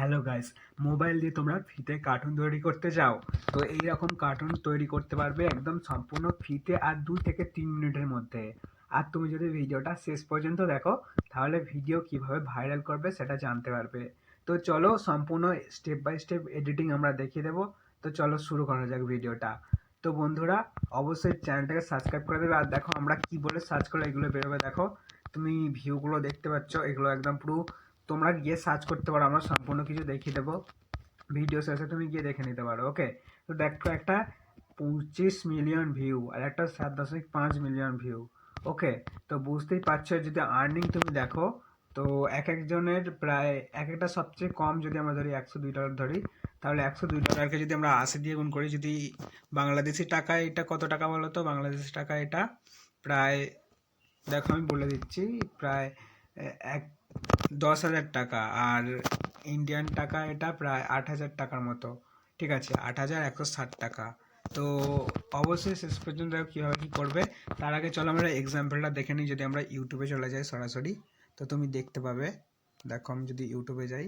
Hello guys mobile দিয়ে তোমরা ফ্রিতে কার্টুন তৈরি করতে চাও, তো এই রকম কার্টুন তৈরি করতে পারবে একদম সম্পূর্ণ ফ্রিতে আর দুই থেকে তিন মিনিটের মধ্যে। আর তুমি যদি ভিডিওটা শেষ পর্যন্ত দেখো, তাহলে ভিডিও কীভাবে ভাইরাল করবে সেটা জানতে পারবে। তো চলো সম্পূর্ণ স্টেপ বাই স্টেপ এডিটিং আমরা দেখিয়ে দেবো। তো চলো শুরু করা যাক ভিডিওটা। তো বন্ধুরা, অবশ্যই চ্যানেলটাকে সাবস্ক্রাইব করে দেবে। আর দেখো আমরা কি বলে সার্চ করলে এগুলো বেরোবে দেখো। তুমি ভিউগুলো দেখতে পাচ্ছ, এগুলো একদম পুরো তোমরা গিয়ে সার্চ করতে পারো, আমরা সম্পূর্ণ কিছু দেখিয়ে দেবো। ভিডিও শেষে তুমি গিয়ে দেখে নিতে পারো ওকে তো দেখো একটা পঁচিশ মিলিয়ন ভিউ আর একটা সাত দশমিক পাঁচ মিলিয়ন ভিউ ওকে তো বুঝতেই পারছ, যদি আর্নিং তুমি দেখো, তো এক একজনের প্রায় এক একটা সবচেয়ে কম যদি আমরা ধরি একশো দুই ডলার ধরি, তাহলে একশো দুই ডলারকে যদি আমরা আশি দিয়ে গুণ করি, যদি বাংলাদেশি টাকায় এটা কত টাকা বলো তো? বাংলাদেশি টাকা এটা প্রায়, দেখো আমি বলে দিচ্ছি, প্রায় এক দশ হাজার টাকা আর ইন্ডিয়ান টাকা এটা প্রায় আট হাজার টাকার মতো। ঠিক আছে, আট হাজার একশো ষাট টাকা। তো অবশ্যই শেষ পর্যন্ত কীভাবে কী করবে। তার আগে চলো আমরা এক্সাম্পলটা দেখে নিই, যদি আমরা ইউটিউবে চলে যাই সরাসরি, তো তুমি দেখতে পাবে। দেখো, আমি যদি ইউটিউবে যাই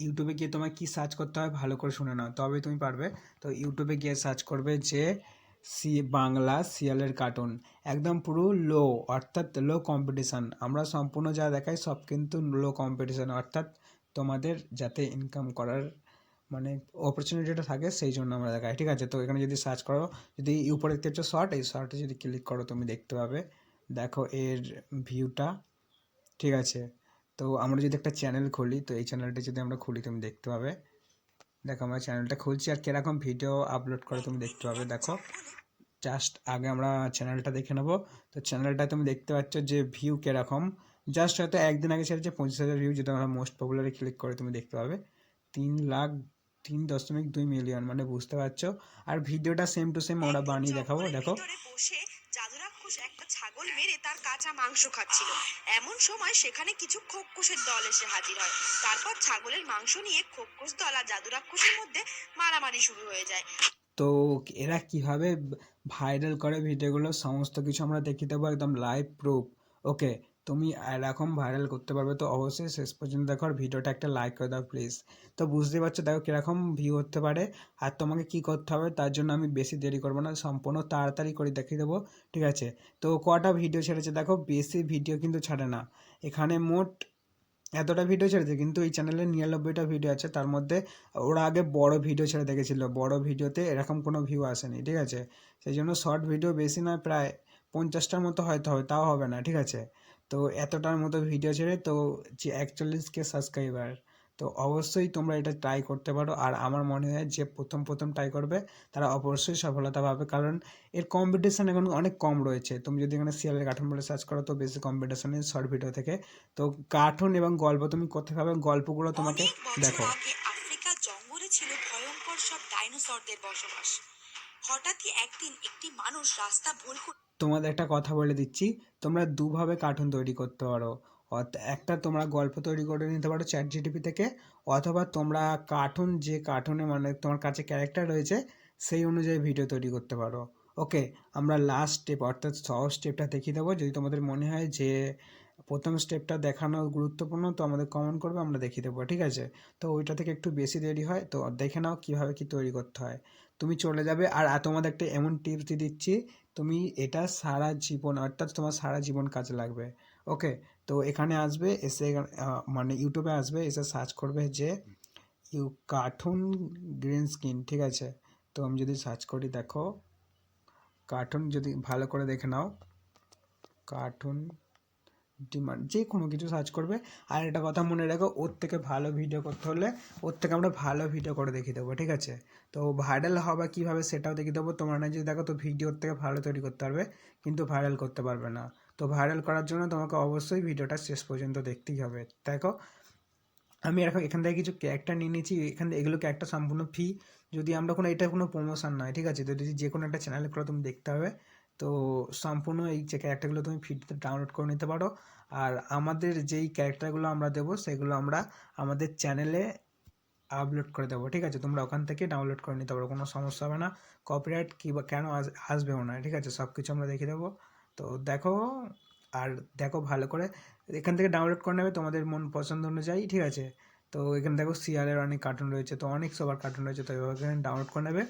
ইউটিউবে গিয়ে তোমায় কি সার্চ করতে হয় ভালো করে শুনে নাও, তবেই তুমি পারবে। তো ইউটিউবে গিয়ে সার্চ করবে যে সি বাংলা সিরিয়ালের কার্টুন একদম পুরো লো অর্থাৎ লো কম্পিটিশান আমরা সম্পূর্ণ যা দেখাই সব কিন্তু লো কম্পিটিশান অর্থাৎ তোমাদের যাতে ইনকাম করার মানে অপরচুনিটিটা থাকে, সেই জন্য আমরা দেখাই। ঠিক আছে? তো এখানে যদি সার্চ করো, যদি উপরে দেখতে পাচ্ছ শর্ট এই শর্টে যদি ক্লিক করো, তুমি দেখতে পাবে। দেখো, এর ভিউটা ঠিক আছে? তো আমরা যদি একটা চ্যানেল খুলি, তো এই চ্যানেলটা যদি আমরা খুলি, তুমি দেখতে পাবে। দেখো আমরা চ্যানেলটা খুলছি আর কীরকম ভিডিও আপলোড করে তুমি দেখতে পাবে। দেখো জাস্ট আগে আমরা চ্যানেলটা দেখে নেব। তো চ্যানেলটা তুমি দেখতে পাচ্ছ যে ভিউ কীরকম। জাস্ট হয়তো একদিন আগে ছেড়েছে পঁচিশ হাজার ভিউ যেটা আমরা মোস্ট পপুলারে ক্লিক করে তুমি দেখতে পাবে। তিন লাখ, তিন দশমিক দুই মিলিয়ন মানে বুঝতে পারছ? আর ভিডিওটা সেম টু সেম আমরা বানিয়ে দেখাবো। দেখো জাদুরাক্ষস একটা ছাগল মেরে তার কাঁচা মাংস খাচ্ছিল। এমন সময় সেখানে কিছু খোকসের দল এসে হাজির হয়। তারপর ছাগলের মাংস নিয়ে খোকস দল আর জাদুরাক্ষসের মধ্যে মারামারি শুরু হয়ে যায়। তো এরা কীভাবে ভাইরাল করে ভিডিওগুলো? সমস্ত কিছু আমরা দেখিয়ে দেবো একদম লাইভ প্রুফ ওকে তুমি এরকম ভাইরাল করতে পারবে, তো অবশ্যই শেষ পর্যন্ত দেখো আর ভিডিওটা একটা লাইক করে দাও প্লিজ তো বুঝতে পারছ দেখো কীরকম ভিউ হতে পারে আর তোমাকে কি করতে হবে, তার জন্য আমি বেশি দেরি করব না, সম্পূর্ণ তাড়াতাড়ি করে দেখিয়ে দেবো, ঠিক আছে? তো কটা ভিডিও ছেড়েছে দেখো, বেশি ভিডিও কিন্তু ছাড়ে না। এখানে মোট এতটা ভিডিও ছেড়েছে, কিন্তু এই চ্যানেলে নিরানব্বইটা ভিডিও আছে, তার মধ্যে ওরা আগে বড় ভিডিও ছেড়ে দেখেছিল, বড় ভিডিওতে এরকম কোনো ভিউ আসেনি, ঠিক আছে? সেই জন্য শর্ট ভিডিও বেশি নয়, প্রায় পঞ্চাশটার মতো হয়তো হবে, তাও হবে না, ঠিক আছে? তো এতটার মতো ভিডিও ছেড়ে তো যে একচল্লিশ কে সাবস্ক্রাইবার তো অবশ্যই তোমরা এটা ট্রাই করতে পারো। আর আমার মনে হয় যে প্রথম প্রথম ট্রাই করবে তারা অবশ্যই সফলতা পাবে। কারণ এর কম্পিটিশান এখন অনেক কম রয়েছে। তুমি যদি এখানে সিরিয়ালের কার্টুন বলে সার্চ করো তো বেশি কম্পিটিশানের শর্ট ভিডিও থেকে। তো কার্টুন এবং গল্প তুমি কোথায় পাবে? গল্পগুলো তোমাকে দেখো। আগে আফ্রিকার জঙ্গলে ছিল ভয়ঙ্কর সব ডাইনোসরদের বসবাস। হঠাৎই একদিন একটি মানুষ রাস্তা ভুল করে তোমাদের একটা কথা বলে দিচ্ছি। তোমরা দুভাবে কার্টুন তৈরি করতে পারো। একটা তোমরা গল্প তৈরি করে নিতে পারো চ্যাট জিটিপি থেকে, অথবা তোমরা কার্টুন যে কার্টুনে মানে তোমার কাছে ক্যারেক্টার রয়েছে, সেই অনুযায়ী ভিডিও তৈরি করতে পারো। ওকে আমরা লাস্ট স্টেপ অর্থাৎ সহজ স্টেপটা দেখিয়ে দেবো। যদি তোমাদের মনে হয় যে প্রথম স্টেপটা দেখানো গুরুত্বপূর্ণ, তো আমাদের কমেন্ট করবে, আমরা দেখিয়ে দেবো, ঠিক আছে? তো ওইটা থেকে একটু বেশি দেরি হয়, তো দেখে নাও কীভাবে কী তৈরি করতে হয়। তুমি চলে যাবে। আর তোমাদের একটা এমন টিপস দিচ্ছি, তুমি এটা সারা জীবন, অর্থাৎ তোমার সারা জীবন কাজে লাগবে। ওকে তো এখানে আসবে, এসে মানে ইউটিউবে আসবে, এসে সার্চ করবে যে ইউ কার্টুন গ্রিন স্ক্রিন ঠিক আছে? তো আমি যদি সার্চ করি, দেখো কার্টুন যদি ভালো করে দেখে নাও কার্টুন ডিমান্ড যে কোনো কিছু সার্চ করবে। আর একটা কথা মনে রাখো, ওর থেকে ভালো ভিডিও করতে হলে, ওর থেকে আমরা ভালো ভিডিও করে দেখিয়ে দেবো, ঠিক আছে? তো ভাইরাল হবে কীভাবে সেটাও দেখিয়ে দেবো। তোমরা না যদি দেখো তো ভিডিওর থেকে ভালো তৈরি করতে পারবে, কিন্তু ভাইরাল করতে পারবে না। তো ভাইরাল করার জন্য তোমাকে অবশ্যই ভিডিওটা শেষ পর্যন্ত দেখতেই হবে। দেখো, আমি এখন এখান থেকে কিছু ক্যারেক্টার নিয়ে নিয়েছি। এখান থেকে এগুলো ক্যারেক্টার সম্পূর্ণ ফ্রি যদি আমরা কোনো, এটা কোনো প্রমোশন নয়, ঠিক আছে? তো যদি যে কোনো একটা চ্যানেলে করে তুমি দেখতে হবে তো সম্পূর্ণ এই যে ক্যারেক্টারগুলো তুমি ফ্রিতে ডাউনলোড করে নিতে পারো। আর আমাদের যেই ক্যারেক্টারগুলো আমরা দেবো, সেগুলো আমরা আমাদের চ্যানেলে আপলোড করে দেবো, ঠিক আছে? তোমরা ওখান থেকে ডাউনলোড করে নিতে পারো কোনো সমস্যা হবে না। কপিরাইট কী বা কেন আস- আসবেও না, ঠিক আছে? সব কিছু আমরা দেখিয়ে দেবো। তো দেখো, আর দেখো ভালো করে, এখান থেকে ডাউনলোড করে নেবে তোমাদের মন পছন্দ অনুযায়ী, ঠিক আছে? তো এখানে দেখো সিরিয়ালের অনেক কার্টুন রয়েছে, তো অনেক সবার কার্টুন রয়েছে, তো এভাবে এখানে ডাউনলোড করে নেবে।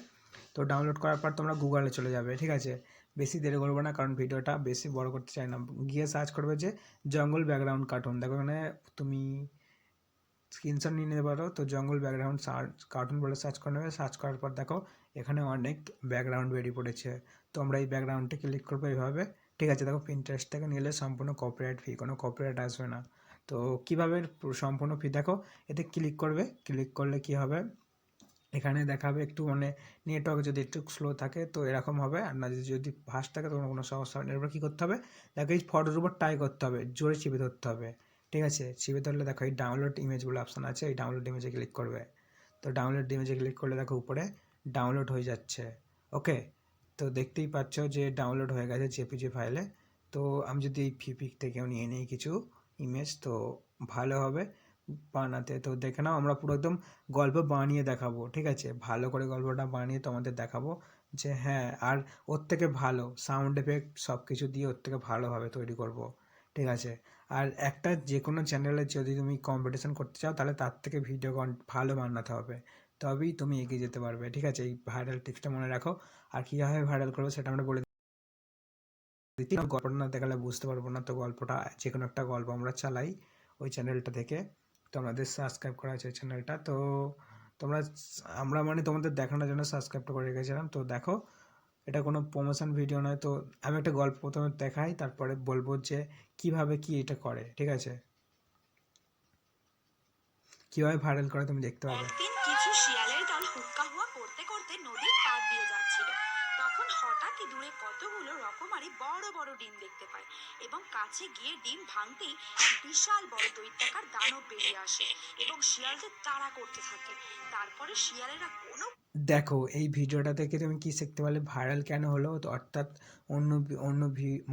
তো ডাউনলোড করার পর তোমরা গুগলে চলে যাবে, ঠিক আছে? বেশি দেরি করব না, কারণ ভিডিওটা বেশি বড় করতে চাই না। গিয়ে সার্চ করবে যে জঙ্গল ব্যাকগ্রাউন্ড কার্টুন দেখো এখানে তুমি স্ক্রিনশট নিয়ে নিতে পারো। তো জঙ্গল ব্যাকগ্রাউন্ড সার্চ কার্টুন বলে সার্চ করে নেবে। সার্চ করার পর দেখো, এখানে অনেক ব্যাকগ্রাউন্ড বেরিয়ে পড়েছে। তো আমরা এই ব্যাকগ্রাউন্ডে ক্লিক করব এইভাবে। ঠিক আছে, দেখো প্রিন্টারেস্ট থেকে নিলে সম্পূর্ণ কপিরাইট ফি কোনো কপিরাইট আসবে না। তো কীভাবে সম্পূর্ণ ফি দেখো, এতে ক্লিক করবে। ক্লিক করলে কি হবে? এখানে দেখাবে একটু মানে নেটওয়ার্ক যদি একটু স্লো থাকে, তো এরকম হবে। আর না, যদি ফাস্ট থাকে, তখন কোনো সমস্যা হবে এরপর কী করতে হবে? দেখো এই ফটোর উপর টাই করতে হবে। জোরে চিপে ধরতে হবে। ঠিক আছে চিপে ধরলে দেখো এই ডাউনলোড ইমেজ বলে অপশান আছে, এই ডাউনলোড ইমেজে ক্লিক করবে। তো ডাউনলোড ইমেজে ক্লিক করলে দেখো উপরে ডাউনলোড হয়ে যাচ্ছে ওকে তো দেখতেই পাচ্ছ যে ডাউনলোড হয়ে গেছে জেপিজি ফাইলে তো আমি যদি এই ফিপিক থেকেও নিয়ে নিই কিছু ইমেজ তো ভালো হবে বানাতে। তো দেখে নাও আমরা পুরো একদম গল্প বানিয়ে দেখাবো, ঠিক আছে? ভালো করে গল্পটা বানিয়ে তোমাদের দেখাবো যে হ্যাঁ আর ওর থেকে ভালো সাউন্ড এফেক্ট সব কিছু দিয়ে ওর থেকে ভালোভাবে তৈরি করব। ঠিক আছে। আর একটা যে কোনো চ্যানেলে যদি তুমি কম্পিটিশন করতে চাও, তাহলে তার থেকে ভিডিও ভালো বানাতে হবে। তবেই তুমি এগিয়ে যেতে পারবে, ঠিক আছে? এই ভাইরাল টিপসটা মনে রাখো। আর কীভাবে ভাইরাল করব সেটা আমরা বলে দিচ্ছি। গল্পটা না দেখালে বুঝতে পারব না। তো গল্পটা যে কোনো একটা গল্প আমরা চালাই ওই চ্যানেলটা থেকে। তো আমাদের সাবস্ক্রাইব করা আছে চ্যানেলটা তো তোমরা, আমরা মানে তোমাদের দেখানোর জন্য সাবস্ক্রাইবটা করে রেখেছিলাম। তো দেখো এটা কোনো প্রমোশন ভিডিও নয়, তো আমি একটা গল্প প্রথমে দেখাই, তারপরে বলব যে কীভাবে কি এটা করে, ঠিক আছে? কীভাবে ভাইরাল করে তুমি দেখতে পাবে। কিছু শিয়ালের দল হুক্কা হুয়া করতে করতে নদীর পাড় দিয়ে যাচ্ছিল। তখন হঠাৎই দূরে কতগুলো রকমারি বড় বড় ডিম দেখতে পায় এবং কাছে গিয়ে ডিম ভাঙতেই এক বিশাল বড় দৈত্যাকার দানব বেরিয়ে আসে এবং শিয়ালদের তাড়া করতে থাকে। তারপরে শিয়ালেরা কোনো দেখো, এই ভিডিওটা থেকে তুমি কি শিখতে পারলে ভাইরাল কেন হলো? অর্থাৎ অন্য অন্য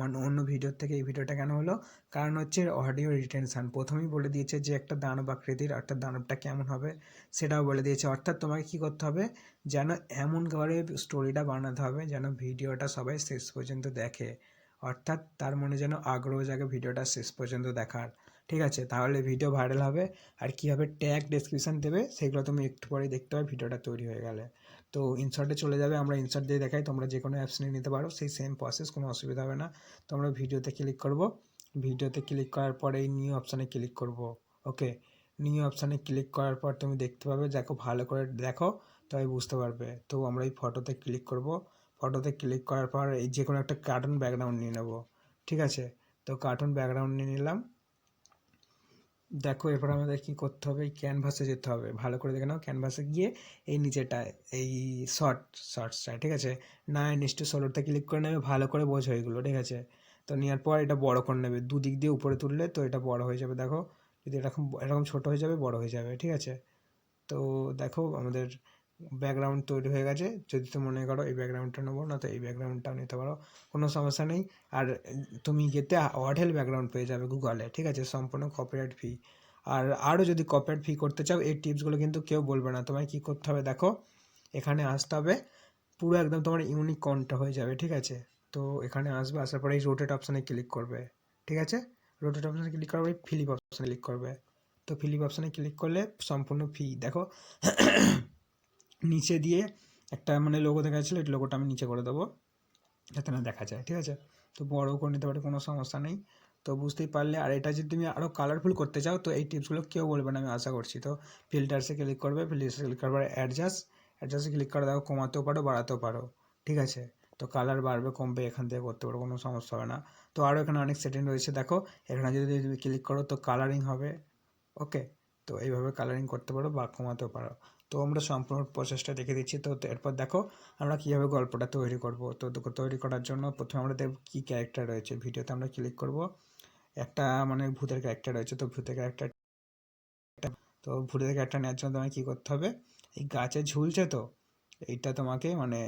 মানে অন্য ভিডিওর থেকে এই ভিডিওটা কেন হলো? কারণ হচ্ছে অডিও রিটেনশান প্রথমেই বলে দিয়েছে যে একটা দানব আকৃতির, অর্থাৎ দানবটা কেমন হবে সেটাও বলে দিয়েছে। অর্থাৎ তোমাকে কি করতে হবে? যেন এমন করে স্টোরিটা বানাতে হবে যেন ভিডিওটা সবাই শেষ পর্যন্ত দেখে। অর্থাৎ তার মনে যেন আগ্রহ জাগে ভিডিওটা শেষ পর্যন্ত দেখার। ঠিক আছে? তাহলে ভিডিও ভাইরাল হবে। আর কীভাবে ট্যাগ ডেসক্রিপশন দেবে, সেগুলো তুমি একটু পরেই দেখতে পাবে, ভিডিওটা তৈরি হয়ে গেলে। তো ইনসার্টে চলে যাবে, আমরা ইনসার্ট দিয়ে দেখাই, তোমরা যে কোনো অ্যাপস নিয়ে নিতে পারো, সেই সেম প্রসেস কোনো অসুবিধা হবে না। তোমরা ভিডিওতে ক্লিক করব। ভিডিওতে ক্লিক করার পরে এই নিউ অপশানে ক্লিক করব ওকে নিউ অপশানে ক্লিক করার পর তুমি দেখতে পাবে, দেখো, ভালো করে দেখো তবে বুঝতে পারবে। তো আমরা এই ফটোতে ক্লিক করব। ফটোতে ক্লিক করার পর এই যে কোনো একটা কার্টুন ব্যাকগ্রাউন্ড নিয়ে নেব, ঠিক আছে? তো কার্টুন ব্যাকগ্রাউন্ড নিয়ে নিলাম। দেখো, এরপর আমাদের কি করতে হবে? এই ক্যানভাসে যেতে হবে। ভালো করে দেখে নাও ক্যানভাসে গিয়ে এই নিচেটায় এই শর্ট শর্টসটায় ঠিক আছে? নাইন ইস টু ষোলোতে ক্লিক করে নেবে, ভালো করে বোঝো এগুলো, ঠিক আছে? তো নেওয়ার পর এটা বড় করে নেবে। দুদিক দিয়ে উপরে তুললে তো এটা বড় হয়ে যাবে। দেখো, যদি এরকম এরকম ছোটো হয়ে যাবে, বড় হয়ে যাবে, ঠিক আছে? তো দেখো, আমাদের ব্যাকগ্রাউন্ড তৈরি হয়ে গেছে। যদি তুমি মনে করো এই ব্যাকগ্রাউন্ডটা নেব, না তো এই ব্যাকগ্রাউন্ডটাও নিতে পারো, কোনো সমস্যা নেই। আর তুমি যেতে অডেল ব্যাকগ্রাউন্ড পেয়ে যাবে গুগলে ঠিক আছে? সম্পূর্ণ কপিরাইট ফি আর আরও যদি কপিরাইট ফি করতে চাও, এই টিপসগুলো কিন্তু কেউ বলবে না। তোমায় কী করতে হবে দেখো, এখানে আসতে হবে, পুরো একদম তোমার ইউনিক কনটা হয়ে যাবে, ঠিক আছে? তো এখানে আসবে, আসার পরে এই রোটেট অপশানে ক্লিক করবে, ঠিক আছে? রোটেট অপশানে ক্লিক করার পরে ফিলিপ অপশানে ক্লিক করবে। তো ফিলিপ অপশানে ক্লিক করলে সম্পূর্ণ ফি দেখো নিচে দিয়ে একটা মানে লোগো দেখা যাচ্ছিল, এই লোগোটা আমি নিচে করে দেবো, যাতে না দেখা যায়, ঠিক আছে? তো বড় করে নিতে পারে, কোনো সমস্যা নেই। তো বুঝতেই পারলে, আর এটা যদি তুমি আরও কালারফুল করতে চাও, তো এই টিপসগুলো কেউ বলবে না, আমি আশা করছি। তো ফিল্টার্সে ক্লিক করবে ফিল্টার্সে ক্লিক করার পরে অ্যাডজাস্ট অ্যাডজাস্টে ক্লিক করে দেখো, কমাতেও পারো, বাড়াতেও পারো, ঠিক আছে? তো কালার বাড়বে, কমবে, এখান থেকে করতে পারো, কোনো সমস্যা হবে না। তো আরও এখানে অনেক সেটিং রয়েছে, দেখো, এখানে যদি তুমি ক্লিক করো, তো কালারিং হবে ওকে তো এইভাবে কালারিং করতে পারো বা কমাতেও পারো। তো আমরা সম্পূর্ণ প্রসেসটা দেখে দিচ্ছি। তো এরপর দেখো আমরা কীভাবে গল্পটা তৈরি করব। তো তৈরি করার জন্য প্রথমে আমরা দেখব কী ক্যারেক্টার রয়েছে। ভিডিওতে আমরা ক্লিক করব। একটা মানে ভূতের ক্যারেক্টার রয়েছে। তো ভূতের ক্যারেক্টার তো ভূতের ক্যারেক্টার নেওয়ার জন্য তোমাকে কী করতে হবে? এই গাছে ঝুলছে তো, এইটা তোমাকে মানে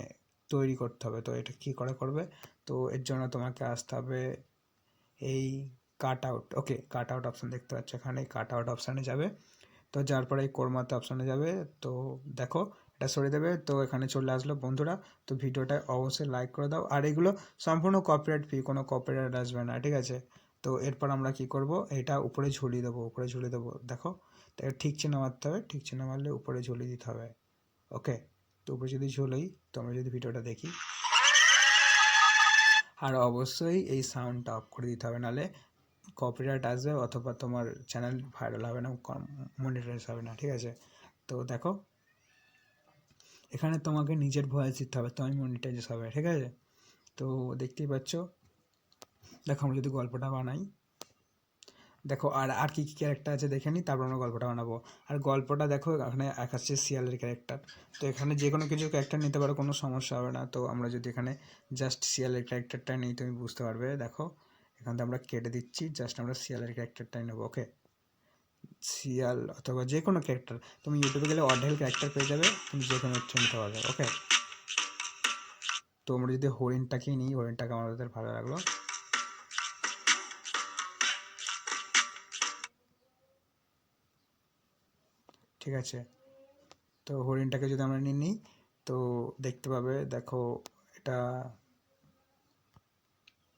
তৈরি করতে হবে। তো এটা কী করে করবে? তো এর জন্য তোমাকে আসতে হবে এই cut out okay cut out option দেখতে পাচ্ছ, এখানে কাট আউট অপশানে যাবে। তো যার পরে এই কোরমাতে অপশানে যাবে, তো দেখো, এটা সরিয়ে দেবে, তো এখানে চলে আসলো বন্ধুরা, তো ভিডিওটা অবশ্যই লাইক করে দাও। আর এগুলো সম্পূর্ণ কপিরাইট ফি কোনো কপিরাইট আসবে না, ঠিক আছে? তো এরপর আমরা কি করব, এটা উপরে ঝুলিয়ে দেবো, উপরে ঝুলিয়ে দেবো, দেখো। তাই ঠিক চিহ্ন মারতে হবে, ঠিক চিহ্ন মারলে উপরে ঝুলিয়ে দিতে হবে ওকে তো উপরে যদি ঝুলোই তোমরা যদি ভিডিওটা দেখি। আর অবশ্যই এই সাউন্ডটা অফ করে দিতে হবে, নাহলে কপিরাইট আসবে অথবা তোমার চ্যানেল ভাইরাল হবে না মনিটাইজ হবে না, ঠিক আছে? তো দেখো, এখানে তোমাকে নিজের ভয়েস দিতে হবে তো আমি মনিটাইজ হবে, ঠিক আছে? তো দেখতেই পাচ্ছ? দেখো, আমরা যদি গল্পটা বানাই। দেখো, আর আর কী কী ক্যারেক্টার আছে দেখে নিই তারপর আমরা গল্পটা বানাবো। আর গল্পটা দেখো, এখানে এক আসছে শিয়ালের ক্যারেক্টার তো এখানে যে কোনো কিছু ক্যারেক্টার নিতে পারো, কোনো সমস্যা হবে না। তো আমরা যদি এখানে জাস্ট শিয়ালের ক্যারেক্টারটা নিই, তুমি বুঝতে পারবে, দেখো। এখান থেকে আমরা কেটে দিচ্ছি জাস্ট আমরা শিয়ালের ক্যারেক্টারটাই নেব ওকে শিয়াল অথবা যে কোনো ক্যারেক্টার তুমি ইউটিউবে গেলে অডেল ক্যারেক্টার পেয়ে যাবে, তুমি যে কোনো একটা নিতে পারবে ওকে তো আমরা যদি হরিণটাকেই নিই, হরিণটাকে আমাদের ভালো লাগল। ঠিক আছে, তো হরিণটাকে যদি আমরা নিয়ে নিই, তো দেখতে পাবে, দেখো এটা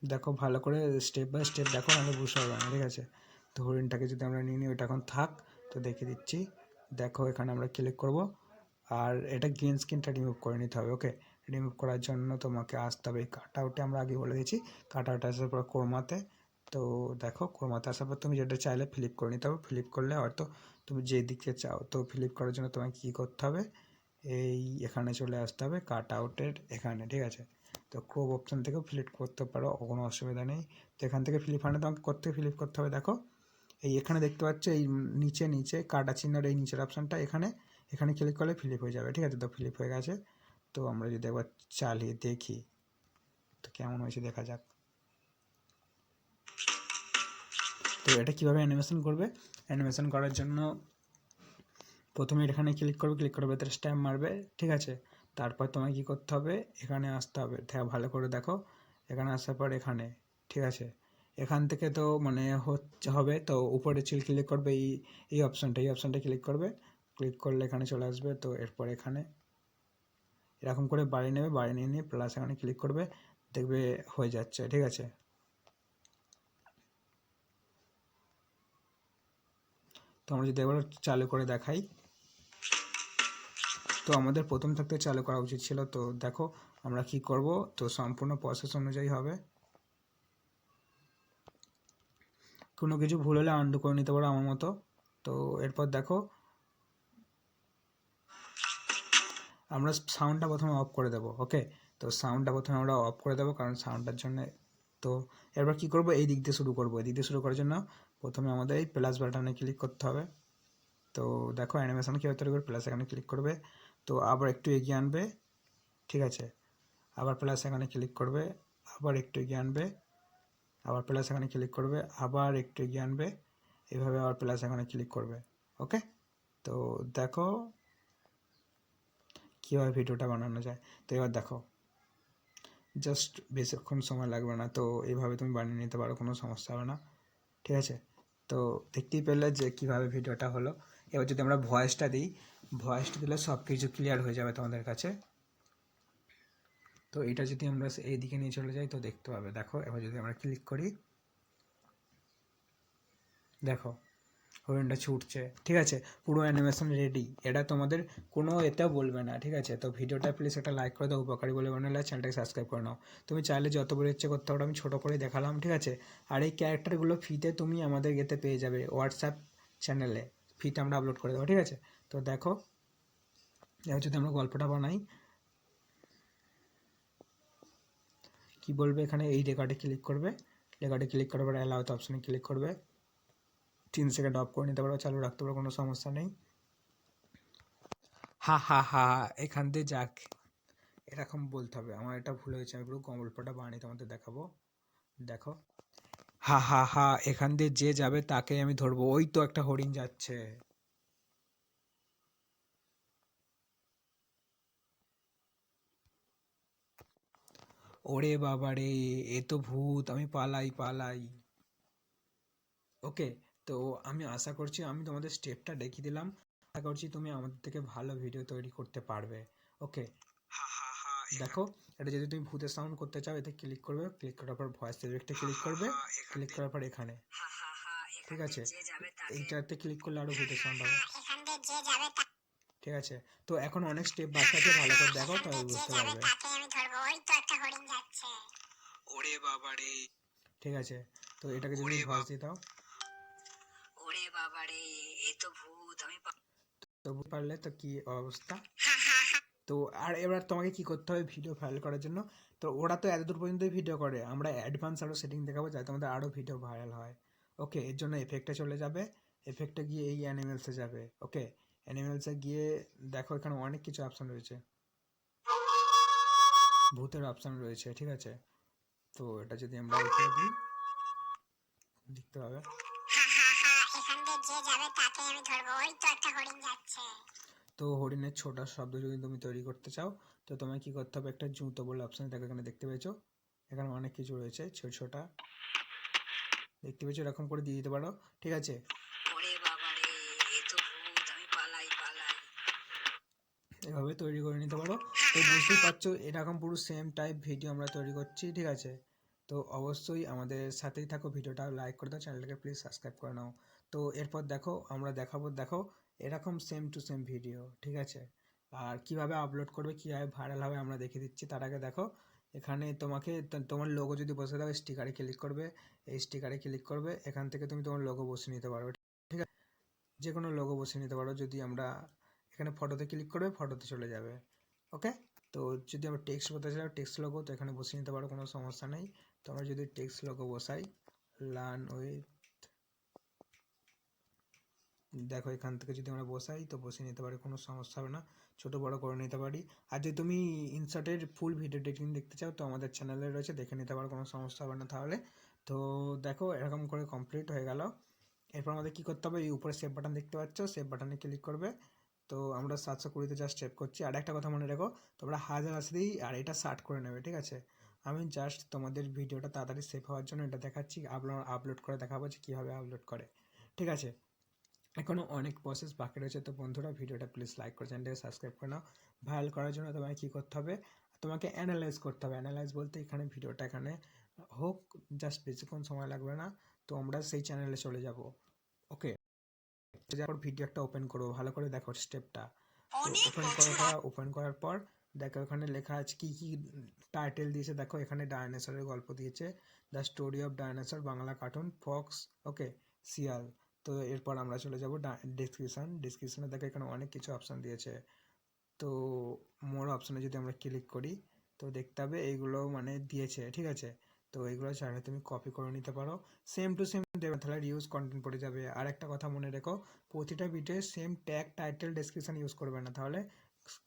দেখো ভালো করে স্টেপ বাই স্টেপ দেখো নাহলে বুঝতে পারবে ঠিক আছে? তো হরিণটাকে যদি আমরা নিয়ে নিই, ওটা এখন থাক, তো দেখে দিচ্ছি। দেখো এখানে আমরা ক্লিক করব, আর এটা গ্রিন স্ক্রিনটা রিমুভ করে নিতে হবে ওকে রিমুভ করার জন্য তোমাকে আসতে হবে কাট আউটে আমরা আগে বলে দিয়েছি কাট আউট আসার পর কোরমাতে, তো দেখো কোরমাতে আসার পর তুমি যেটা চাইলে ফ্লিপ করে নিতে হবে ফ্লিপ করলে হয়তো তুমি যে দিকে চাও, তো ফ্লিপ করার জন্য তোমাকে কী করতে হবে? এই এখানে চলে আসতে হবে কাট আউটের এখানে, ঠিক আছে? তো ক্রোপ অপশান থেকেও ফ্লিপ করতে পারো, কোনো অসুবিধা নেই। তো এখান থেকে ফ্লিপ আনে তোমাকে করতে ফ্লিপ করতে হবে, দেখো। এই এখানে দেখতে পাচ্ছ, এই নিচে নিচে, কাটা চিহ্নের এই নিচের অপশানটা এখানে এখানে ক্লিক করলে ফ্লিপ হয়ে যাবে, ঠিক আছে? তো ফ্লিপ হয়ে গেছে। তো আমরা যদি একবার চালিয়ে দেখি, তো কেমন হয়েছে দেখা যাক। তো এটা কীভাবে অ্যানিমেশন করবে? অ্যানিমেশন করার জন্য প্রথমে এখানে ক্লিক করবে ক্লিক করবে ভেতরে স্ট্যাম্প মারবে, ঠিক আছে? তারপর তোমায় কী করতে হবে? এখানে আসতে হবে। ভালো করে দেখো। এখানে আসার পর এখানে, ঠিক আছে? এখান থেকে তো মানে হচ্ছে, হবে তো উপরে চিল ক্লিক করবে এই এই অপশানটা এই অপশানটা ক্লিক করবে। ক্লিক করলে এখানে চলে আসবে, তো এরপর এখানে। এরকম করে বাড়ি নেবে, বাড়ি নিয়ে নিয়ে প্লাস এখানে ক্লিক করবে, দেখবে হয়ে যাচ্ছে, ঠিক আছে? তো আমরা যদি এবার চালু করে দেখাই। তো আমাদের প্রথম থাকতে চালু করা উচিত ছিল। তো দেখো, আমরা কি করব? তো সম্পূর্ণ প্রসেস অনুযায়ী হবে। কোনো কিছু ভুল হলে আন্ডু করে নিতে পারো আমার মতো। তো এরপর দেখো, আমরা সাউন্ডটা প্রথমে অফ করে দেবো ওকে তো সাউন্ডটা প্রথমে আমরা অফ করে দেবো, কারণ সাউন্ডটার জন্য তো এরপর কী করব? এই দিক দিয়ে শুরু করব। এই দিক দিয়ে শুরু করার জন্য প্রথমে আমাদের এই প্লাস বাটনে ক্লিক করতে হবে। তো দেখো অ্যানিমেশন কীভাবে তৈরি করবে প্লাস এখানে ক্লিক করবে। তো আবার একটু এগিয়ে আনবে, ঠিক আছে? আবার প্লাস এখানে ক্লিক করবে, আবার একটু এগিয়ে আনবে, আবার প্লাস এখানে ক্লিক করবে, আবার একটু এগিয়ে আনবে, এভাবে আবার প্লাস এখানে ক্লিক করবে ওকে তো দেখো কীভাবে ভিডিওটা বানানো যায়। তো এবার দেখো জাস্ট বেশিক্ষণ সময় লাগবে না, তো এইভাবে তুমি বানিয়ে নিতে পারো, কোনো সমস্যা হবে না, ঠিক আছে? তো দেখতেই পেলে যে কীভাবে ভিডিওটা হলো। এবার যদি আমরা ভয়েসটা দিই ভয়েসটা দিলে সব কিছু ক্লিয়ার হয়ে যাবে তোমাদের কাছে। তো এটা যদি আমরা এই দিকে নিয়ে চলে যাই, তো দেখতে পাবে। দেখো, এবার যদি আমরা ক্লিক করি, দেখো হরিণটা ছুটছে। ঠিক আছে, পুরো অ্যানিমেশন রেডি এটা তোমাদের কোনো এতে বলবে না, ঠিক আছে? তো ভিডিওটা প্লিজ একটা লাইক করে দাও, উপকারী বলে মনে হলে চ্যানেলটাকে সাবস্ক্রাইব করে নাও। তুমি চাইলে যত বড় ইচ্ছে করতে পারো, আমি ছোটো করে দেখালাম, ঠিক আছে? আর এই ক্যারেক্টারগুলো ফিতে তুমি আমাদের এতে পেয়ে যাবে হোয়াটসঅ্যাপ চ্যানেলে ফিতে আমরা আপলোড করে দেবো, ঠিক আছে? তো দেখো, এবার যদি আমরা গল্পটা বানাই, কি বলবে এখানে? এই রেকর্ডে ক্লিক করবে। রেকর্ডে ক্লিক করার পর অ্যালাউতে অপশানে ক্লিক করবে। তিন সেকেন্ড অফ করে নিতে পারো, চালু রাখতে পারো, কোনো সমস্যা নেই। হা হা হা, এখান দিয়ে যাক। এরকম বলতে হবে। আমার এটা ভুল হয়েছে, আমি পুরো গল্পটা বানিয়ে তোমাদের দেখাবো। দেখো। হা হা হা, এখান দিয়ে যে যাবে তাকে আমি ধরবো। ওই তো একটা হরিণ যাচ্ছে। ওরে বাবা রে এ তো ভূত আমি পালাই পালাই। ওকে তো আমি আশা করছি আমি তোমাদের স্টেপটা দেখিয়ে দিলাম। আশা করছি তুমি আমাদের থেকে ভালো ভিডিও তৈরি করতে পারবে। ওকে দেখো এটা যদি তুমি ভূতের সাউন্ড করতে চাও এতে ক্লিক করবে ক্লিক করার পর ভয়েস এফেক্টে ক্লিক করবে ক্লিক করার পর এখানে। ঠিক আছে এইটাতে ক্লিক করলে আরও ভূতের সাউন্ড হবে। ঠিক আছে তো এখন অনেক স্টেপ বাকি আছে ভালো করে দেখো তবে বুঝতে পারবে তাকে আমি ধরবো ওই তো একটা হরিণ যাচ্ছে ওরে বাবা রে ঠিক আছে তো এটাকে যদি। দিয়ে দাও। ওরে বাবা রে এ তো ভূত আমি তো পারলে তো কি অবস্থা? তো আর এবার তোমাকে কি করতে হবে ভিডিও ফাইল করার জন্য? তো ওরা তো এতদূর পর্যন্তই ভিডিও করে। আমরা অ্যাডভান্স আরও সেটিং দেখাবো যাতে আমাদের আরও ভিডিও ভাইরাল হয়। ওকে এর জন্য এফেক্টে চলে যাবে। এফেক্টে গিয়ে এই অ্যানিমেলসে যাবে। ওকে অ্যানিমেলসে গিয়ে দেখো এখানে অনেক কিছু অপশন রয়েছে। ভূতের অপশন রয়েছে ঠিক আছে? তো এটা যদি আমরা করে দিই দেখতে পাবে এখান দিয়ে যে যাবে তাকে আমি ধরবো। ওই তো একটা হরিণ যাচ্ছে। তো হরিণের ছোটা শব্দ যদি তুমি তৈরি করতে চাও তো তোমায় কি করতে হবে? একটা জুতো বলে অপশন দেখো এখানে দেখতে পেয়েছ? এখানে অনেক কিছু রয়েছে ছোট ছোটা। দেখতে পেয়েছ? এরকম করে দিয়ে দিতে পারো। ঠিক আছে। ওরে বাবা রে এ তো ভূত আমি পালাই পালাই। এভাবে তৈরি করে নিতে পারো। তো বুঝতেই পারছ, এরকম পুরো সেম টাইপ ভিডিও আমরা তৈরি করছি, ঠিক আছে? তো অবশ্যই আমাদের সাথেই থাকো ভিডিওটা লাইক করে দাও চ্যানেলটাকে প্লিজ সাবস্ক্রাইব করে নাও। তো এরপর দেখো, আমরা দেখাবো, দেখো, এরকম সেম টু সেম ভিডিও ঠিক আছে? আর কীভাবে আপলোড করবে, কীভাবে ভাইরাল হবে, আমরা দেখিয়ে দিচ্ছি। তার আগে দেখো, এখানে তোমাকে তোমার লোগো যদি বসে দাও স্টিকারে ক্লিক করবে। এই স্টিকারে ক্লিক করবে, এখান থেকে তুমি তোমার লোগো বসে নিতে পারো, ঠিক আছে? যে কোনো লোগো বসে নিতে পারো, যদি আমরা এখানে ফটোতে ক্লিক করবে ফটোতে চলে যাবে। ওকে? তো যদি আমরা টেক্সট বলতে চাই টেক্সট লোগো তো এখানে বসিয়ে নিতে পারো, কোনো সমস্যা নেই। তো আমরা যদি টেক্সট লোগো বসাই লার্ন উইথ দেখো এখান থেকে যদি আমরা বসাই, তো বসিয়ে নিতে পারি, কোনো সমস্যা হবে না। ছোট, বড় করে নিতে পারি। আর যদি তুমি ইনসার্টের ফুল ভিডিও ডেটিং দেখতে চাও, তো আমাদের চ্যানেলে রয়েছে, দেখে নিতে পারো, কোনো সমস্যা হবে না তাহলে। তো দেখো, এরকম করে কমপ্লিট হয়ে গেল। এরপর আমাদের কি করতে হবে? এই উপরে সেভ বাটন দেখতে পাচ্ছ? সেভ বাটনে ক্লিক করবে। তো আমরা সাতশো কুড়িতে জাস্ট সেভ করছি। আর একটা কথা মনে রেখো, তোমরা হাজার আসলেই আর এটা শার্ট করে নেবে, ঠিক আছে? আমি জাস্ট তোমাদের ভিডিওটা তাড়াতাড়ি সেভ হওয়ার জন্য এটা দেখাচ্ছি আপলোড আপলোড করে দেখাবো যে কীভাবে আপলোড করে। ঠিক আছে? এখনও অনেক প্রসেস বাকি রয়েছে, তো বন্ধুরা ভিডিওটা প্লিজ লাইক করে চ্যানেলটাকে সাবস্ক্রাইব করে নাও। ভাইরাল করার জন্য তোমাকে কী করতে হবে? তোমাকে অ্যানালাইজ করতে হবে। অ্যানালাইজ বলতে এখানে ভিডিওটা এখানে হোক জাস্ট বেশিক্ষণ সময় লাগবে না, তো আমরা সেই চ্যানেলে চলে যাব। ওকে যারপর ভিডিও একটা ওপেন করব ভালো করে দেখো স্টেপটা ওপেন করার ওপেন করার পর দেখো এখানে লেখা আছে কি কি টাইটেল দিয়েছে দেখো এখানে ডায়নোসরের গল্প দিয়েছে। The story of dinosaur Bangla cartoon fox okay সিয়াল তো এরপর আমরা চলে যাব ডিসক্রিপশন ডিসক্রিপশনে দেখো এখানে অনেক কিছু অপশান দিয়েছে। তো মোর অপশানে যদি আমরা ক্লিক করি তো দেখতে হবে এইগুলো মানে দিয়েছে ঠিক আছে? তো এইগুলো চাইলে তুমি কপি করে নিতে পারো। সেম টু সেম দেবে, তাহলে ইউজ কন্টেন্ট পড়ে যাবে। আর একটা কথা মনে রেখো, প্রতিটা video same tag title description use করবে না, তাহলে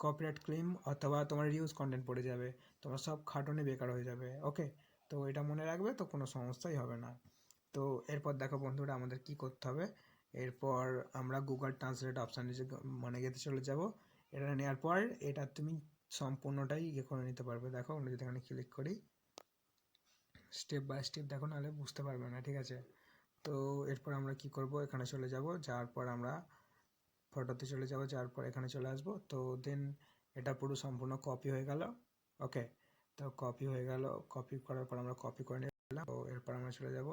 কপিরাইট ক্লেম অথবা তোমার ইউজ কন্টেন্ট পড়ে যাবে। তোমার সব খাটুনি বেকার হয়ে যাবে ওকে তো এটা মনে রাখবে তো কোনো সমস্যাই হবে না। তো এরপর দেখো বন্ধুরা, আমাদের কি করতে হবে? এরপর আমরা গুগল ট্রান্সলেট অপশান মানে যেতে চলে যাব। এটা নেওয়ার পর এটা তুমি সম্পূর্ণটাই ইয়ে করে নিতে পারবে। দেখো আমরা যদি এখানে ক্লিক করি স্টেপ বাই স্টেপ দেখো, নাহলে বুঝতে পারবে না, ঠিক আছে? তো এরপর আমরা কি করব? এখানে চলে যাব, যাওয়ার পর আমরা ফটোতে চলে যাব, যাওয়ার পর এখানে চলে আসব। তো দেন এটা পুরো সম্পূর্ণ কপি হয়ে গেল ওকে তো কপি হয়ে গেল কপি করার পর আমরা কপি করে নিলাম। তো এরপর আমরা চলে যাব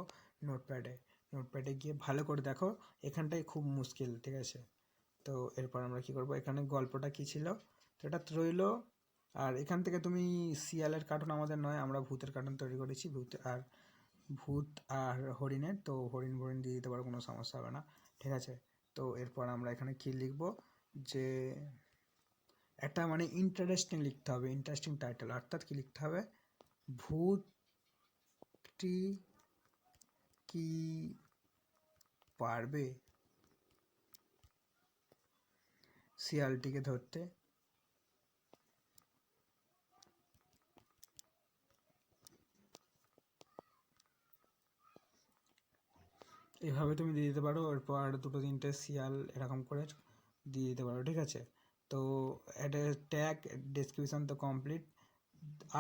নোটপ্যাডে নোটপ্যাডে গিয়ে ভালো করে দেখো এখানটাই খুব মুশকিল, ঠিক আছে? তো এরপর আমরা কি করব? এখানে গল্পটা কি ছিল? তো এটা রইল আর এখান থেকে তুমি শিয়ালের কার্টুন আমাদের নয়, আমরা ভূতের কার্টুন তৈরি করেছি, ভূত আর ভূত আর হরিণের, তো হরিণ হরিণ দিয়ে দিতে পারো, কোনো সমস্যা হবে না, ঠিক আছে? তো এরপর আমরা এখানে কি লিখব? যে একটা মানে ইন্টারেস্টিং লিখতে হবে ইন্টারেস্টিং টাইটেল অর্থাৎ কি লিখতে হবে? ভূতটি কি পারবে? শিয়ালটিকে ধরতে। এভাবে তুমি দিয়ে দিতে পারো, এরপর দুটো তিনটে শিয়াল এরকম করে দিয়ে দিতে পারো, ঠিক আছে? তো এটা ট্যাগ ডেসক্রিপশন তো কমপ্লিট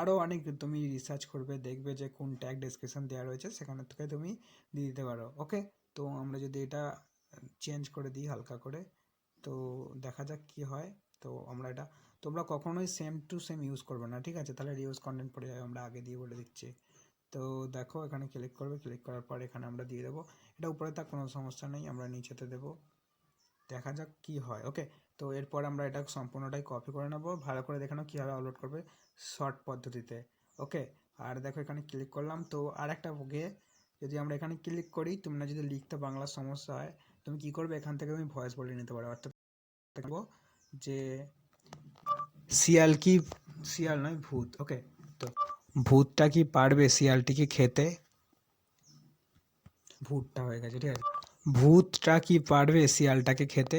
আরও অনেক তুমি রিসার্চ করবে, দেখবে যে কোন ট্যাগ ডেসক্রিপশন দেওয়া রয়েছে, সেখানে থেকে তুমি দিয়ে দিতে পারো ওকে তো আমরা যদি এটা চেঞ্জ করে দিই হালকা করে, তো দেখা যাক কি হয়, তো আমরা এটা, তোমরা কখনোই সেম টু সেম ইউজ করবে না, ঠিক আছে? তাহলে রিউজ কন্টেন্ট পড়ে যাবে, আমরা আগে দিয়ে বলে দিচ্ছি। তো দেখো, এখানে ক্লিক করবে ক্লিক করার পর এখানে আমরা দিয়ে দেবো। এটা উপরে থাক, কোনো সমস্যা নেই, আমরা নিচেতে দেব। দেখা যাক কি হয়। ওকে তো এরপর আমরা এটা সম্পূর্ণটাই কপি করে নেব। ভালো করে দেখানো কীভাবে আপলোড করবে শর্ট পদ্ধতিতে। ওকে আর দেখো এখানে ক্লিক করলাম। তো আর একটা গিয়ে যদি আমরা এখানে ক্লিক করি, তোমরা যদি লিখতে বাংলা সমস্যা হয়, তুমি কি করবে? এখান থেকে তুমি ভয়েস বলে নিতে পারো। অর্থাৎ যে শিয়াল কি শিয়াল নয়, ভূত। ওকে তো ভূতটা কি পারবে? শিয়ালটিকে খেতে? ভূতটা হয়ে গেছে, ঠিক আছে? ভূতটা কি পারবে শিয়ালটাকে খেতে?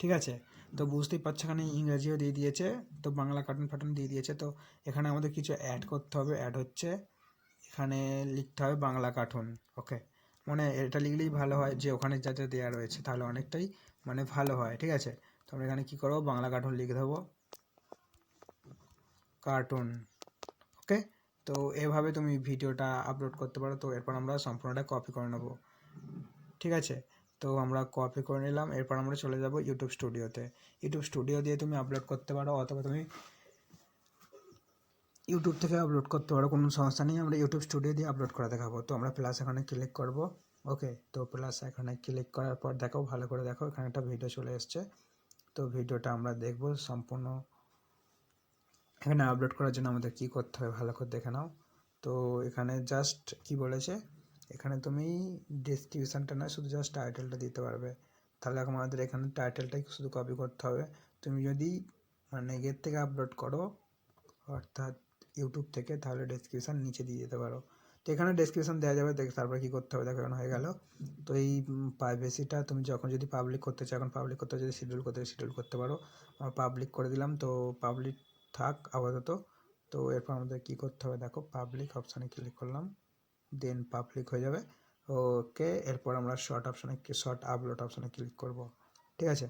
ঠিক আছে, তো বুঝতেই পারছ এখানে ইংরেজিও দিয়ে দিয়েছে, তো বাংলা কার্টুন ফাটুন দিয়ে দিয়েছে, তো এখানে আমাদের কিছু অ্যাড করতে হবে অ্যাড হচ্ছে এখানে লিখতে হবে বাংলা কার্টুন ওকে মানে এটা লিখলেই ভালো হয় যে ওখানে যা যা দেওয়া রয়েছে, তাহলে অনেকটাই মানে ভালো হয়, ঠিক আছে? তো আমরা এখানে কী করব? বাংলা কার্টুন লিখে দেবো। কার্টুন ওকে তো এভাবে তুমি ভিডিওটা আপলোড করতে পারো। তো এরপর আমরা সম্পূর্ণটা কপি করে নেব। ঠিক আছে? তো আমরা কপি করে নিলাম। এরপর আমরা চলে যাব ইউটিউব স্টুডিওতে ইউটিউব স্টুডিও দিয়ে তুমি আপলোড করতে পারো অথবা তুমি ইউটিউব থেকে আপলোড করতে পারো, কোনো সমস্যা নেই। আমরা ইউটিউব স্টুডিও দিয়ে আপলোড করে দেখাবো। তো আমরা প্লাস এখানে ক্লিক করব। ওকে তো প্লাস এখানে ক্লিক করার পর দেখো, ভালো করে দেখো, এখানে একটা ভিডিও চলে এসছে। তো ভিডিওটা আমরা দেখব সম্পূর্ণ। এখানে আপলোড করার জন্য আমাদের কি করতে হবে ভালো করে দেখে নাও। তো এখানে জাস্ট কি বলেছে? এখানে তুমি ডেসক্রিপশানটা না, শুধু জাস্ট টাইটেলটা দিতে পারবে। তাহলে আমাদের এখানে টাইটেলটাই শুধু কপি করতে হবে। তুমি যদি মানে এর থেকে আপলোড করো, অর্থাৎ ইউটিউব থেকে, তাহলে ডেসক্রিপশান নিচে দিয়ে দিতে পারো। তো এখানে ডেসক্রিপশান দেওয়া যাবে, দেখ তারপরে কী করতে হবে, দেখো এখন হয়ে গেল। তো এই প্রাইভেসিটা তুমি যখন যদি পাবলিক করতে চাও, এখন পাবলিক করতে যদি শিডিউল করতে শিডিউল করতে পারো। পাবলিক করে দিলাম, তো পাবলিক থাক আপাতত। তো এরপর আমাদের কি করতে হবে? দেখো পাবলিক অপশানে ক্লিক করলাম দেন পাবলিক হয়ে যাবে। ওকে এরপর আমরা শর্ট অপশানে শর্ট আপলোড অপশানে ক্লিক করব। ঠিক আছে?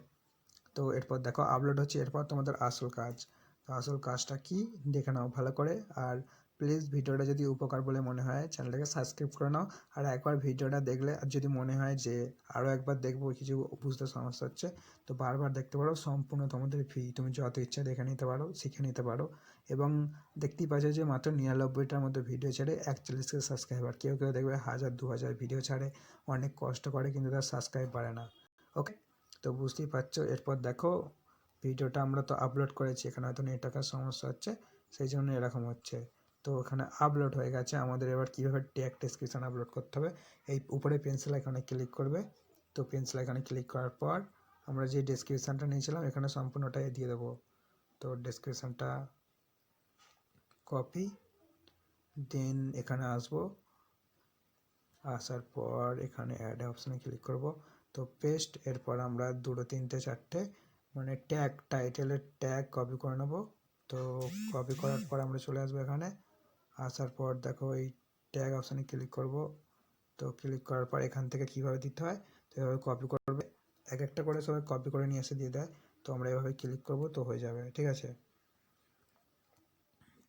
তো এরপর দেখো আপলোড হচ্ছে, এরপর তোমাদের আসল কাজ। তো আসল কাজটা কি? দেখে নাও ভালো করে। আর প্লিজ ভিডিওটা যদি উপকার বলে মনে হয় চ্যানেলটাকে সাবস্ক্রাইব করে নাও। আর একবার ভিডিওটা দেখলে, আর যদি মনে হয় যে আরও একবার দেখব, কিছু বুঝতে সমস্যা হচ্ছে, তো বারবার দেখতে পারো, সম্পূর্ণ তোমাদের ফি তুমি যত ইচ্ছা দেখে নিতে পারো, শিখে নিতে পারো। এবং দেখতেই পাচ্ছ যে মাত্র নিরানব্বইটার মধ্যে ভিডিও ছাড়ে একচল্লিশকে সাবস্ক্রাইবার কেউ কেউ দেখবে হাজার দু হাজার ভিডিও ছাড়ে। অনেক কষ্ট করে, কিন্তু তার সাবস্ক্রাইব বাড়ে না। ওকে তো বুঝতেই পারছ? এরপর দেখো ভিডিওটা আমরা তো আপলোড করেছি, এখানে হয়তো নেটওয়ার্কের সমস্যা হচ্ছে, সেই জন্য এরকম হচ্ছে। তো এখানে আপলোড হয়ে গেছে। আমাদের এবার কীভাবে ট্যাগ ডেসক্রিপশান আপলোড করতে হবে, এই উপরে পেন্সিল এখানে ক্লিক করবে। তো পেন্সিল এখানে ক্লিক করার পর আমরা যে ডেসক্রিপশানটা নিয়েছিলাম, এখানে সম্পূর্ণটাই দিয়ে দেবো। তো ডেসক্রিপশানটা কপি দেন এখানে আসব। আসার পর এখানে অ্যাড অপশানে ক্লিক করব। তো পেস্ট এরপর আমরা দুটো, তিনটে, চারটে মানে ট্যাগ টাইটেলের ট্যাগ কপি করে নেব। তো কপি করার পর আমরা চলে আসব এখানে। আসার পর দেখো এই ট্যাগ অপশানে ক্লিক করব। তো ক্লিক করার পর এখান থেকে কীভাবে দিতে হয়? তো এভাবে কপি করবে। এক একটা করে সবাই কপি করে নিয়ে এসে দিয়ে দেয়। তো আমরা এভাবে ক্লিক করব তো হয়ে যাবে, ঠিক আছে?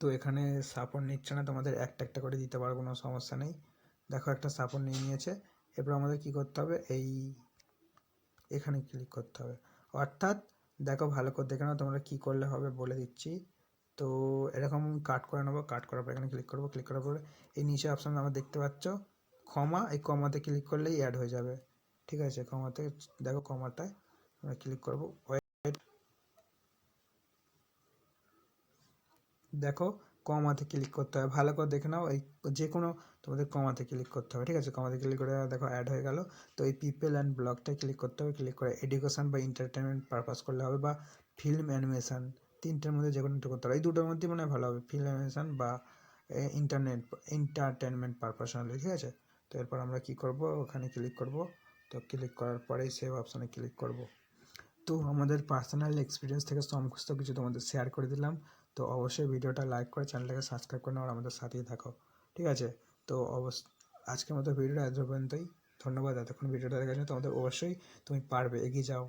তো এখানে সাপোর্ট নিচ্ছে না, তোমাদের একটা একটা করে দিতে পারো কোনো সমস্যা নেই। দেখো একটা সাপোর্ট নিয়ে নিয়েছে। এরপর আমাদের কি করতে হবে? এই এখানে ক্লিক করতে হবে। অর্থাৎ দেখো ভালো করে দেখে নাও, তোমরা কী করলে হবে বলে দিচ্ছি। তো এরকম কাট করে নেব কাট করার পর এখানে ক্লিক করব ক্লিক করার পরে এই নিচে অপশান আমরা দেখতে পাচ্ছ, ক্ষমা, এই কমাতে ক্লিক করলেই অ্যাড হয়ে যাবে, ঠিক আছে? কমাতে দেখো কমাটায় আমরা ক্লিক করব দেখো কমাতে ক্লিক করতে হবে, ভালো করে দেখে নাও, এই যে কোনো তোমাদের কমাতে ক্লিক করতে হবে, ঠিক আছে? কমাতে ক্লিক করে দেখো অ্যাড হয়ে গেল, তো এই পিপল অ্যান্ড ব্লগটায় ক্লিক করতে হবে ক্লিক করে এডুকেশন বা এন্টারটেনমেন্ট পারপাস করলে হবে বা ফিল্ম অ্যানিমেশন তিনটের মধ্যে যে কোনো একটা করতে পারো। এই দুটোর মধ্যে মনে হয় ভালো হবে অ্যানিমেশন বা ইন্টারনেট এন্টারটেনমেন্ট পারপাস ঠিক আছে? তো এরপর আমরা কি করব? ওখানে ক্লিক করব। তো ক্লিক করার পরেই সেভ অপশানে ক্লিক করব। তো আমাদের পার্সোনাল এক্সপিরিয়েন্স থেকে সমস্ত কিছু তোমাদের শেয়ার করে দিলাম। তো অবশ্যই ভিডিওটা লাইক করে চ্যানেলটাকে সাবস্ক্রাইব করে নাও আর আমাদের সাথেই থাকো, ঠিক আছে? তো অবশ্য, আজকের মতো ভিডিওটা এত পর্যন্তই। ধন্যবাদ, এতক্ষণ ভিডিওটা দেখার তোমাদের অবশ্যই তুমি পারবে, এগিয়ে যাও।